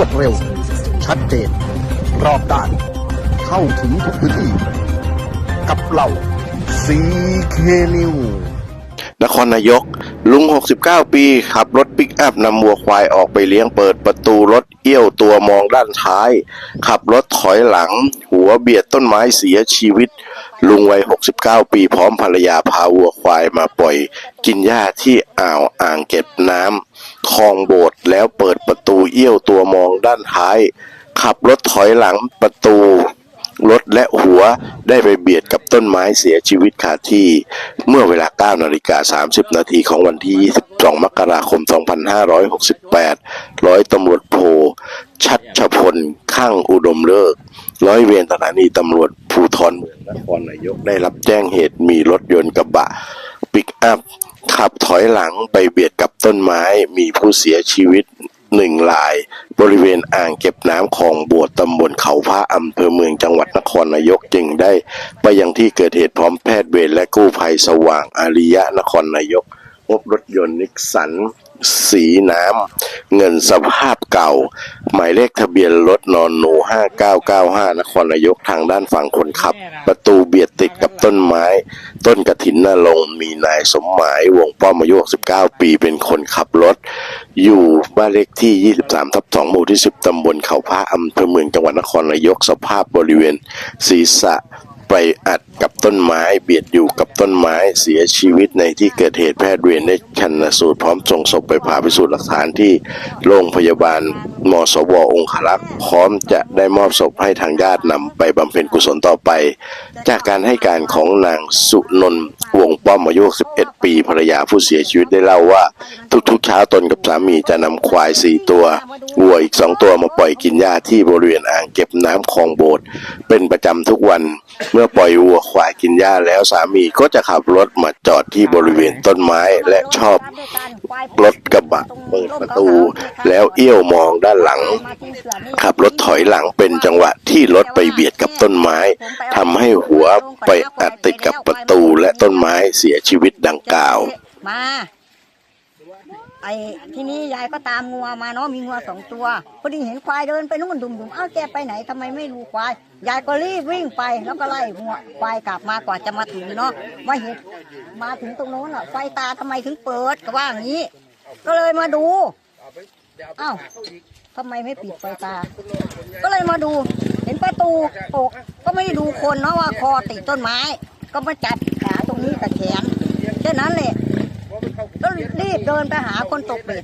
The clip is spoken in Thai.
วดเร็ว ชัดเจน รอบด้าน เข้าถึงทุกพื้นที่ กับเราซีเคนิวนครนายก ลุง 69 ปี ขับรถปิกอัพนำวัวควายออกไปเลี้ยงเปิดประตูรถเอี้ยวตัวมองด้านท้าย ขับรถถอยหลัง หัวเบียดต้นไม้เสียชีวิต ลุงวัย 69 ปีพร้อมภรรยาพาวัวควายมาปล่อย กินหญ้าที่อ่าวอ่างเก็บน้ำ คลองโบสถ์แล้วเปิดประตูเอี้ยวตัวมองด้านท้าย ขับรถถอยหลังประตู รถและหัวได้ไปเบียดกับต้นไม้เสียชีวิตคาที่ เมื่อเวลา 9 นาฬิกา 30 นาทีของวันที่ 22 มกราคม 2568 ร้อยตำรวจโทชัชพล ข้างอุดมเลิก ร้อยเวรสถานีตำรวจภูธรเมืองนครนายกได้รับแจ้งเหตุมีรถยนต์กระบะปิกอัพ ขับถอยหลังไปเบียดกับต้นไม้มีผู้เสียชีวิตหนึ่งราย บริเวณอ่างเก็บน้ำของบวชตำบลเขาพระอำเภอเมืองจังหวัดนครนายกจึงได้ ไปยังที่เกิดเหตุพร้อมแพทย์เวรและกู้ภัยสว่างอาริยะนครนายกพบรถยนต์นิกสัน สีน้ำเงินสภาพเก่า หมายเลขทะเบียนรถนอนหนู5995 นครนายกทางด้านฝั่งคนขับ ประตูเบียดติดกับต้นไม้ ต้นกระถินนรงค์มีนายสมหมายวงป้อมอายุ69 ปีเป็นคนขับรถ อยู่บ้านเลขที่ 23ทับ2หมู่ที่ 10ตำบลเขาพระอำเภอเมืองจังหวัดนครนายกสภาพบริเวณศีรษะ ไปอัดกับต้นไม้เบียดอยู่กับต้นไม้เสียชีวิตในที่เกิดเหตุแพทย์เวรได้ชันสูตรพร้อมส่งศพไปผ่าพิสูจน์หลักฐานที่โรงพยาบาลมสวองคลักษ์พร้อมจะได้มอบศพให้ทางญาตินำไปบำเพ็ญกุศลต่อไป จากการให้การของนางสุนนท์วงป้อมอายุ11 ปีภรรยาผู้เสียชีวิตได้เล่าว่า ทุกๆเช้าตนกับสามีจะนำควายสี่ตัววัวอีกสองตัวมาปล่อยกินหญ้าที่บริเวณอ่างเก็บน้ำคลองโบสถ์เป็นประจำทุกวัน เมื่อปล่อยวัวควายกินหญ้าแล้วสามีก็จะขับรถมาจอดที่บริเวณต้นไม้และชอบรถกระบะเปิดประตู แล้วเอี้ยวมองด้านหลัง ขับรถถอยหลังเป็นจังหวะที่รถไปเบียดกับต้นไม้ทำให้หัวไปอัดติดกับประตูและต้นไม้เสียชีวิตดังกล่าว มาไอ้ที่นี้ยายก็ตามงัวมาเนาะมีงัวสองตัวพอดีเห็นควายเดินไปนู่นดุมๆเอ้าแกไปไหนทำไมไม่ดูควายยายก็รีบวิ่งไปแล้วก็ไล่งัวควายกลับมากว่าจะมาถึงเนาะมาเห็นมาถึงตรงโน้นอะไฟตาทำไมถึงเปิดก็ว่าอย่างนี้ ก็เลยมาดู อ้าทำไมไม่ปิดไฟตา ก็เลยมาดู เห็นประตูตกก็ไม่ได้ดูคนเนาะว่าคอติดต้นไม้ ก็มาจับขาตรงนี้กับแขนแค่นั้นแหละก็รีบเดินไปหาคนตกเบ็ด